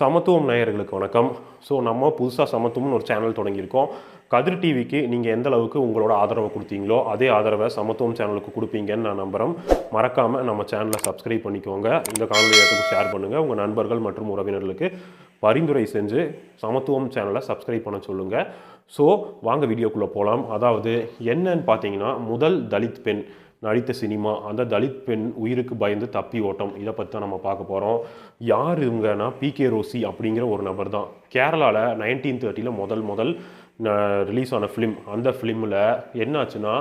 சமத்துவம் நேயர்களுக்கு வணக்கம். ஸோ நம்ம புதுசாக சமத்துவம்னு ஒரு சேனல் தொடங்கியிருக்கோம். கதிர் டிவிக்கு நீங்கள் எந்த அளவுக்கு உங்களோட ஆதரவை கொடுத்தீங்களோ அதே ஆதரவை சமத்துவம் சேனலுக்கு கொடுப்பீங்கன்னு நான் நம்புகிறேன் மறக்காமல் நம்ம சேனலை சப்ஸ்கிரைப் பண்ணிக்கோங்க. இந்த காணொலி இடத்துக்கு ஷேர் பண்ணுங்கள் உங்கள் நண்பர்கள் மற்றும் உறவினர்களுக்கு பரிந்துரை செஞ்சு சமத்துவம் சேனலை சப்ஸ்கிரைப் பண்ண சொல்லுங்கள் ஸோ வாங்க வீடியோக்குள்ளே போகலாம் அதாவது என்னன்னு பார்த்தீங்கன்னா முதல் தலித் பெண். நடித்த சினிமா அந்த தலித் பெண் உயிருக்கு பயந்து தப்பி ஓட்டம் இதை பற்றி தான் நம்ம பார்க்க போகிறோம் யார் இவங்கன்னா? பிகே ரோசி அப்படிங்கிற ஒரு நபர் தான். கேரளாவில் நைன்டீன் தேர்ட்டியில் முதல் முதல் ரிலீஸ் ஆன ஃபிலிம் அந்த ஃபிலிமில் என்னாச்சுன்னா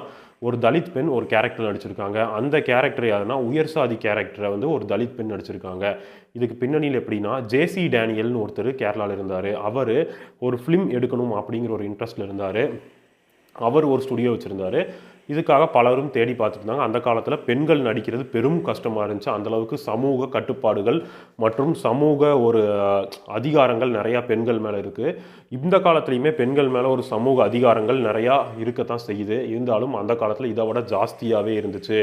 ஒரு தலித் பெண் ஒரு கேரக்டர் நடிச்சிருக்காங்க. அந்த கேரக்டர் யாருன்னா? உயர் சாதி கேரக்டரை வந்து ஒரு தலித் பெண் நடிச்சிருக்காங்க. இதுக்கு பின்னணியில் எப்படின்னா ஜேசி டேனியல்னு ஒருத்தர் கேரளாவில் இருந்தார். அவர் ஒரு ஃபிலிம் எடுக்கணும் அப்படிங்கிற ஒரு இன்ட்ரெஸ்ட்டில் இருந்தார். அவர் ஒரு ஸ்டுடியோ வச்சுருந்தாரு. இதுக்காக பலரும் தேடி பார்த்துருந்தாங்க. அந்த காலத்தில் பெண்கள் நடிக்கிறது பெரும் கஷ்டமாக இருந்துச்சு. அந்த அளவுக்கு சமூக கட்டுப்பாடுகள் மற்றும் சமூக ஒரு அதிகாரங்கள் நிறையா பெண்கள் மேலே இருக்குது இந்த காலத்துலேயுமே பெண்கள் மேலே ஒரு சமூக அதிகாரங்கள் நிறையா இருக்கத்தான் செய்யுது. இருந்தாலும் அந்த காலத்தில் இதை விட ஜாஸ்தியாகவே இருந்துச்சு.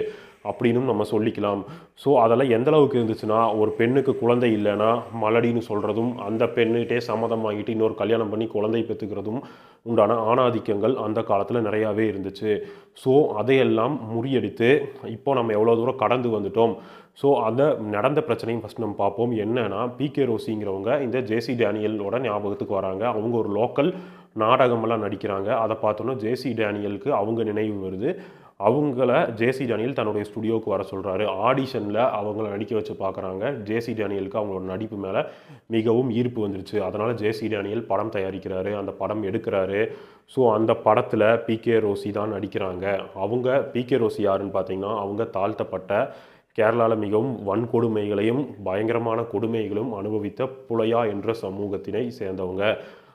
அப்படின்னும் நம்ம சொல்லிக்கலாம். ஸோ அதெல்லாம் எந்தளவுக்கு இருந்துச்சுன்னா ஒரு பெண்ணுக்கு குழந்தை இல்லைன்னா மலடின்னு சொல்கிறதும் அந்த பெண்ணுகிட்டே சம்மதம் வாங்கிட்டு இன்னொரு கல்யாணம் பண்ணி குழந்தை பெற்றுக்கிறதும் உண்டான ஆணாதிக்கங்கள் அந்த காலத்தில் நிறையாவே இருந்துச்சு. ஸோ அதையெல்லாம் முறியடித்து இப்போ நம்ம எவ்வளோ தூரம் கடந்து வந்துட்டோம். ஸோ அந்த நடந்த பிரச்சனையும் ஃபஸ்ட் நம்ம பார்ப்போம். என்னென்னா பிகே ரோசிங்கிறவங்க இந்த ஜேசி டேனியலோட ஞாபகத்துக்கு வராங்க. அவங்க ஒரு லோக்கல் நாடகமெல்லாம் நடிக்கிறாங்க. அதை பார்த்தோன்னா ஜேசி டேனியலுக்கு அவங்க நினைவு வருது. அவங்கள ஜேசி டேனியல் தன்னுடைய ஸ்டுடியோவுக்கு வர சொல்கிறாரு ஆடிஷனில் அவங்கள நடிக்க வச்சு பார்க்குறாங்க ஜேசி டேனியலுக்கு அவங்களோட நடிப்பு மேலே மிகவும் ஈர்ப்பு வந்துருச்சு. அதனால் ஜேசி டேனியல் படம் தயாரிக்கிறாரு. அந்த படம் எடுக்கிறாரு. ஸோ அந்த படத்தில் பிகே ரோசி தான் நடிக்கிறாங்க. அவங்க பிகே ரோசி யாருன்னு பார்த்தீங்கன்னா அவங்க தாழ்த்தப்பட்ட கேரளாவில் மிகவும் வன்கொடுமைகளையும் பயங்கரமான கொடுமைகளும் அனுபவித்த புலையா என்ற சமூகத்தினை சேர்ந்தவங்க.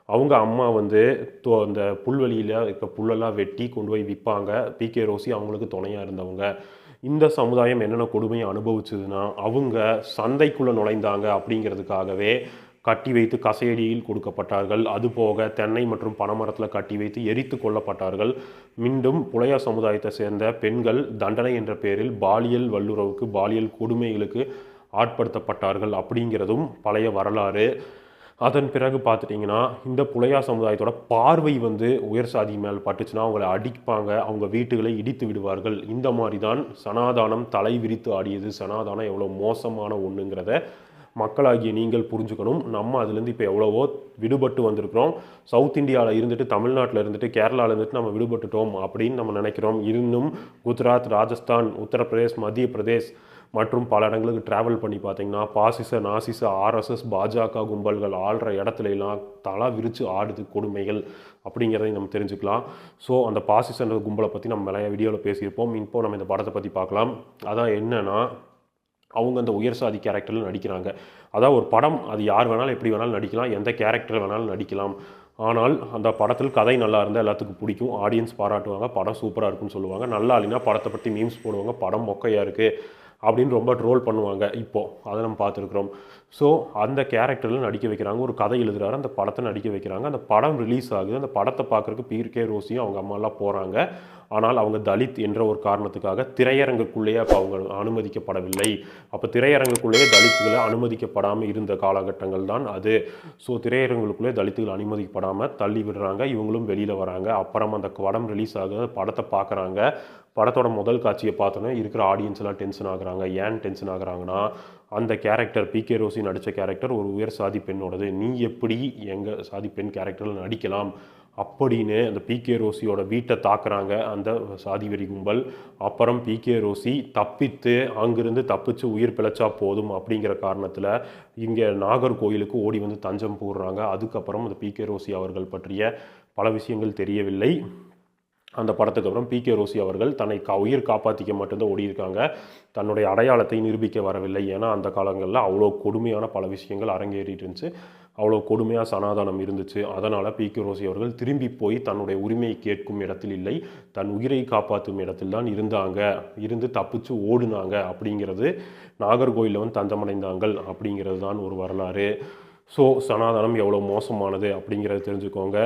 அவங்க அம்மா வந்து தோ- அந்த புல்வெளியில் இருக்க புல்லெல்லாம் வெட்டி கொண்டு போய் விற்பாங்க பிகே ரோசி அவங்களுக்கு துணையாக இருந்தவங்க. இந்த சமுதாயம் என்னென்ன கொடுமையை அனுபவிச்சதுன்னா அவங்க சந்தைக்குள்ளே நுழைந்தாங்க அப்படிங்கிறதுக்காகவே கட்டி வைத்து கசையடியில் கொடுக்கப்பட்டார்கள். அதுபோக தென்னை மற்றும் பனைமரத்தில் கட்டி வைத்து எரித்து கொல்லப்பட்டார்கள். மீண்டும் புலையா சமுதாயத்தை சேர்ந்த பெண்கள் தண்டனை என்ற பெயரில் பாலியல் வல்லுறவுக்கு பாலியல் கொடுமைகளுக்கு ஆட்படுத்தப்பட்டார்கள் அப்படிங்கிறதும் பழைய வரலாறு. அதன் பிறகு பார்த்துட்டிங்கன்னா இந்த புலையா சமுதாயத்தோட பார்வை வந்து உயர் சாதி மேல் பட்டுச்சுன்னா அவங்கள அடிப்பாங்க அவங்க வீட்டுகளை இடித்து விடுவார்கள். இந்த மாதிரி தான் சனாதானம் தலை விரித்து ஆடியது. சனாதானம் எவ்வளோ மோசமான ஒன்றுங்கிறத மக்களாகிய நீங்கள் புரிஞ்சுக்கணும். நம்ம அதுலேருந்து இப்போ எவ்வளவோ விடுபட்டு வந்திருக்கிறோம். சவுத் இந்தியாவில் இருந்துட்டு தமிழ்நாட்டில் இருந்துட்டு கேரளாவில் இருந்துட்டு நம்ம விடுபட்டுட்டோம் அப்படின்னு நம்ம நினைக்கிறோம். இன்னும் குஜராத் ராஜஸ்தான் உத்தரப்பிரதேஷ் மத்திய பிரதேஷ் மற்றும் பல இடங்களுக்கு ட்ராவல் பண்ணி பார்த்தீங்கன்னா பாசிச நாசிச ஆர்எஸ்எஸ் பாஜக கும்பல்கள் ஆள்ற இடத்துல எல்லாம் தலா விரித்து ஆடுது கொடுமைகள் அப்படிங்கிறதையும் நம்ம தெரிஞ்சுக்கலாம். ஸோ அந்த பாசிசன்ற கும்பலை பற்றி நம்ம நிறைய வீடியோவில் பேசியிருப்போம். இப்போ நம்ம இந்த படத்தை பற்றி பார்க்கலாம். அதான் என்னென்னா அவங்க அந்த உயர் சாதி கேரக்டரில் நடிக்கிறாங்க. அதாவது ஒரு படம். அது யார் வேணாலும் எப்படி வேணாலும் நடிக்கலாம். எந்த கேரக்டர் வேணாலும் நடிக்கலாம். ஆனால் அந்த படத்தில் கதை நல்லா இருந்தால் எல்லாத்துக்கும் பிடிக்கும். ஆடியன்ஸ் பாராட்டுவாங்க. படம் சூப்பராக இருக்குன்னு சொல்லுவாங்க. நல்லா இல்லைன்னா படத்தை பற்றி மீம்ஸ் போடுவாங்க. படம் மொக்கையாக இருக்குது அப்படின்னு ரொம்ப ட்ரோல் பண்ணுவாங்க இப்போது அதை நம்ம பார்த்துருக்குறோம். ஸோ அந்த கேரக்டரில் நடிக்க வைக்கிறாங்க. ஒரு கதை எழுதுகிறாரு அந்த படத்தை நடிக்க வைக்கிறாங்க. அந்த படம் ரிலீஸ் ஆகுது. அந்த படத்தை பார்க்குறக்கு பீர்கே ரோசியும் அவங்க அம்மாலாம் போகிறாங்க ஆனால் அவங்க தலித் என்ற ஒரு காரணத்துக்காக திரையரங்குக்குள்ளேயே அப்போ அவங்க அனுமதிக்கப்படவில்லை. அப்போ திரையரங்குக்குள்ளேயே தலித்துகளை அனுமதிக்கப்படாமல் இருந்த காலகட்டங்கள் தான் அது. ஸோ திரையரங்குகளுக்குள்ளே தலித்துகள் அனுமதிக்கப்படாமல் தள்ளி விடுறாங்க. இவங்களும் வெளியில் வராங்க. அப்புறம் அந்த படம் ரிலீஸ் ஆக படத்தை பார்க்குறாங்க படத்தோட முதல் காட்சியை பார்த்தோன்னே இருக்கிற ஆடியன்ஸ்லாம் டென்ஷன் ஆகுறாங்க. ஏன் டென்ஷன் ஆகுறாங்கன்னா அந்த கேரக்டர் பிகே ரோசி நடித்த கேரக்டர் ஒரு உயர் சாதி பெண்ணோடது. நீ எப்படி எங்கள் சாதி பெண் கேரக்டரில் நடிக்கலாம்? அப்படின்னு அந்த பிகே ரோசியோட வீட்டை தாக்குறாங்க. அந்த சாதிவெறி கும்பல். அப்புறம் பிகே ரோசி தப்பித்து அங்கிருந்து தப்பிச்சு உயிர் பிழைச்சா போதும் அப்படிங்கிற காரணத்தில் இங்கே நாகர்கோயிலுக்கு ஓடி வந்து தஞ்சம் போடுறாங்க. அதுக்கப்புறம் அந்த பிகே ரோசி அவர்கள் பற்றிய பல விஷயங்கள் தெரியவில்லை. அந்த படத்துக்கு அப்புறம் பி கே ரோசி அவர்கள் தன்னை கா உயிர் காப்பாற்றிக்க மட்டும்தான் ஓடியிருக்காங்க. தன்னுடைய அடையாளத்தை நிரூபிக்க வரவில்லை. ஏன்னா அந்த காலங்களில் அவ்வளோ கொடுமையான பல விஷயங்கள் அரங்கேறிட்டு இருந்துச்சு. அவ்வளோ கொடுமையாக சனாதானம் இருந்துச்சு. அதனால் பி கே ரோசி அவர்கள் திரும்பி போய் தன்னுடைய உரிமையை கேட்கும் இடத்தில் இல்லை. தன் உயிரை காப்பாற்றும் இடத்தில் தான் இருந்தாங்க. இருந்து தப்பிச்சு ஓடுனாங்க அப்படிங்கிறது நாகர்கோயிலில் வந்து தஞ்சமடைந்தாங்கள் அப்படிங்கிறது தான் ஒரு வரலாறு. ஸோ சனாதனம் எவ்வளோ மோசமானது அப்படிங்கிறத தெரிஞ்சுக்கோங்க.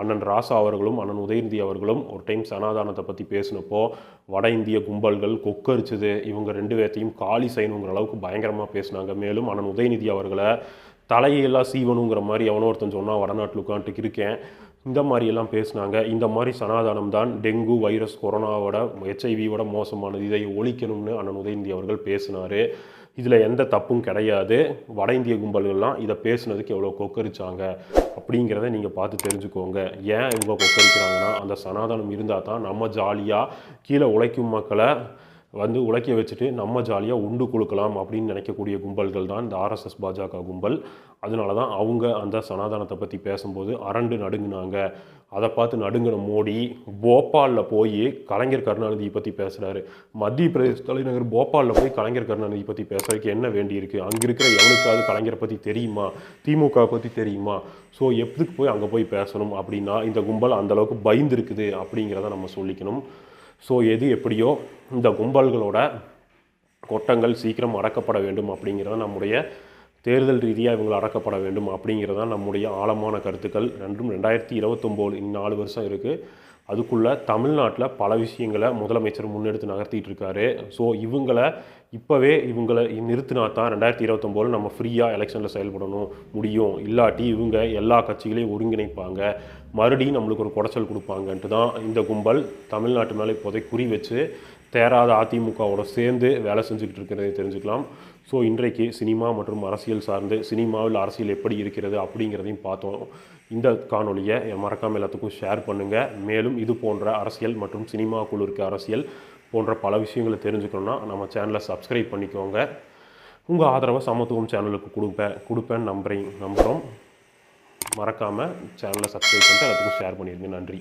அண்ணன் ராசா அவர்களும் அண்ணன் உதயநிதி அவர்களும் ஒரு டைம் சனாதானத்தை பற்றி பேசினப்போ வட இந்திய கும்பல்கள் கொக்கரிச்சது. இவங்க ரெண்டு பேர்த்தையும் காலி செய்யணுங்கிற அளவுக்கு பயங்கரமாக பேசினாங்க. மேலும் அண்ணன் உதயநிதி அவர்களை தலையெல்லாம் சீவனுங்கிற மாதிரி எவனோ ஒருத்தன் சொன்னால் வடநாட்டில் உட்காந்துட்டு இருக்கேன். இந்த மாதிரியெல்லாம் பேசினாங்க. பேசுனாங்க இந்த மாதிரி சனாதானம் தான் டெங்கு வைரஸ் கொரோனாவோட ஹெச்ஐவியோட மோசமானது. இதை ஒழிக்கணும்னு அண்ணன் உதயநிதி அவர்கள் பேசினார். இதில் எந்த தப்பும் கிடையாது. வட இந்திய கும்பல்கள்லாம் இதை பேசுனதுக்கு எவ்வளோ கொக்கரிச்சாங்க அப்படிங்கிறத நீங்கள் பார்த்து தெரிஞ்சுக்கோங்க. ஏன் இவங்க கொக்கரிக்கிறாங்கன்னா அந்த சனாதனம் இருந்தால் தான் நம்ம ஜாலியாக கீழே உழைக்கும் மக்களை வந்து உழைக்க வச்சுட்டு நம்ம ஜாலியாக உண்டு கொடுக்கலாம் அப்படின்னு நினைக்கக்கூடிய கும்பல்கள் தான் இந்த ஆர்எஸ்எஸ் பாஜக கும்பல். அதனால தான் அவங்க அந்த சனாதனத்தை பற்றி பேசும்போது அரண்டு நடுங்கினாங்க. அதை பார்த்து நடுங்கின மோடி போபாலில் போய் கலைஞர் கருணாநிதியை பற்றி பேசுகிறாரு மத்திய பிரதேச தலைநகர் போபாலில் போய் கலைஞர் கருணாநிதி பற்றி பேசுறதுக்கு என்ன வேண்டியிருக்கு? அங்கே இருக்கிற எவனுக்காவது கலைஞரை பற்றி தெரியுமா? திமுக பற்றி தெரியுமா? ஸோ எதுக்கு போய் அங்கே போய் பேசணும் அப்படின்னா இந்த கும்பல் அந்த அளவுக்கு பயந்துருக்குது அப்படிங்கிறத நம்ம சொல்லிக்கணும். ஸோ எது எப்படியோ இந்த கும்பல்களோட கொட்டங்கள் சீக்கிரம் அடக்கப்பட வேண்டும் அப்படிங்கிறத நம்முடைய தேர்தல் ரீதியாக இவங்களை அடக்கப்பட வேண்டும் அப்படிங்கிறது தான் நம்முடைய ஆழமான கருத்துக்கள். ரெண்டும் ரெண்டாயிரத்தி இருபத்தொம்போது இன்னும் நாலு வருஷம் இருக்குது அதுக்குள்ளே தமிழ்நாட்டில் பல விஷயங்களை முதலமைச்சர் முன்னெடுத்து நகர்த்திட்டு இருக்காரு ஸோ இவங்களை இப்போவே இவங்களை நிறுத்தினா தான் ரெண்டாயிரத்தி இருபத்தொம்போது நம்ம ஃப்ரீயாக எலெக்ஷனில் செயல்படணும் முடியும். இல்லாட்டி இவங்க எல்லா கட்சிகளையும் ஒருங்கிணைப்பாங்க. மறுபடியும் நம்மளுக்கு ஒரு குடைச்சல் கொடுப்பாங்கன்ட்டு தான் இந்த கும்பல் தமிழ்நாட்டு மேலே இப்போதைக்கு குறி வச்சு தேராத அதிமுகவோட சேர்ந்து வேலை செஞ்சுக்கிட்டு இருக்கிறதை தெரிஞ்சுக்கலாம். ஸோ இன்றைக்கு சினிமா மற்றும் அரசியல் சார்ந்து சினிமாவில் அரசியல் எப்படி இருக்கிறது அப்படிங்கிறதையும் பார்த்தோம். இந்த காணொலியை மறக்காமல் எல்லாத்துக்கும் ஷேர் பண்ணுங்கள் மேலும் இது போன்ற அரசியல் மற்றும் சினிமாக்குள் இருக்க அரசியல் போன்ற பல விஷயங்களை தெரிஞ்சுக்கணுன்னா நம்ம சேனலை சப்ஸ்கிரைப் பண்ணிக்கோங்க. உங்கள் ஆதரவை சமத்துவம் சேனலுக்கு கொடுப்பேன். கொடுப்பேன் நம்புறேன். நம்புகிறோம் மறக்காமல் சேனலை சப்ஸ்கிரைப் பண்ணிட்டு எல்லாத்துக்கும் ஷேர் பண்ணிடுங்க. நன்றி.